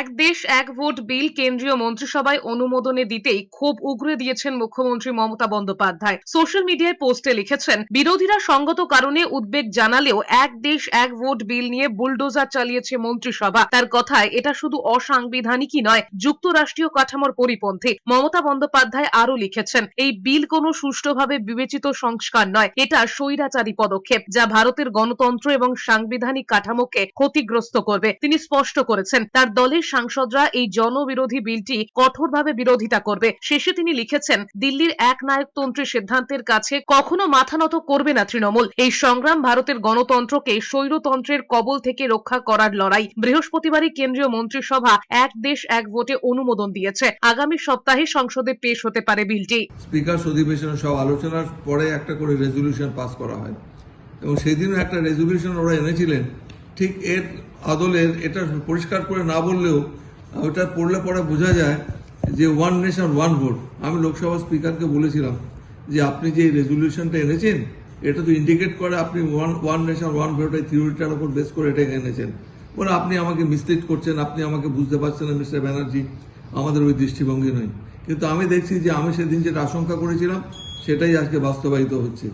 এক দেশ, এক ভোট বিল কেন্দ্রীয় মন্ত্রিসভায় অনুমোদনে দিতেই ক্ষোভ উগরে দিয়েছেন মুখ্যমন্ত্রী মমতা বন্দ্যোপাধ্যায়। সোশ্যাল মিডিয়ায় পোস্টে লিখেছেন, বিরোধীরা সঙ্গত কারণে উদ্বেগ জানালেও এক দেশ, এক ভোট বিল নিয়ে বুলডোজার চালিয়েছে মন্ত্রিসভা। তার কথায়, এটা শুধু অসাংবিধানিকই নয়, যুক্তরাষ্ট্রীয় কাঠামোর পরিপন্থী। মমতা বন্দ্যোপাধ্যায় আরও লিখেছেন, এই বিল কোনো সুষ্ঠুভাবে বিবেচিত সংস্কার নয়, এটা স্বৈরাচারী পদক্ষেপ, যা ভারতের গণতন্ত্র এবং সাংবিধানিক কাঠামোকে ক্ষতিগ্রস্ত করবে। তিনি স্পষ্ট করেছেন, তার দলের সাংসদরা এই জনবিরোধী বিলটি কঠোরভাবে বিরোধিতা করবে। শেষে তিনি লিখেছেন, দিল্লির এক নায়কতন্ত্রের সিদ্ধান্তের কাছে কখনো মাথা নত করবে না তৃণমূল। এই সংগ্রাম ভারতের গণতন্ত্রকে স্বৈরতন্ত্রের কবল থেকে রক্ষা করার লড়াই। বৃহস্পতিবারই কেন্দ্রীয় মন্ত্রিসভা এক দেশ এক ভোটে অনুমোদন দিয়েছে। আগামী সপ্তাহে সংসদে পেশ হতে পারে বিলটি। স্পিকার অধিবেশনে সব আলোচনার পরে একটা করে রেজলিউশন পাস করা হয়। এবং সেদিনও একটা রেজলিউশন ওরা এনেছিলেন ঠিক এর আদলের এটা পরিষ্কার করে না বললেও, ওটা পড়লে পরে বোঝা যায় যে ওয়ান নেশন ওয়ান ভোট আমি লোকসভা স্পিকারকে বলেছিলাম যে আপনি যে রেজলিউশনটা এনেছেন, এটা তো ইন্ডিকেট করে আপনি one one nation one vote এই থিওরিটার উপর বেস করে এটা এনেছেন। বলে আপনি আমাকে মিসলিড করছেন, আপনি আমাকে বুঝতে পারছেন না মিস্টার ব্যানার্জি আমাদের ওই দৃষ্টিভঙ্গি নয়। কিন্তু আমি দেখছি যে আমি সেদিন যেটা আশঙ্কা করেছিলাম, সেটাই আজকে বাস্তবায়িত হচ্ছে।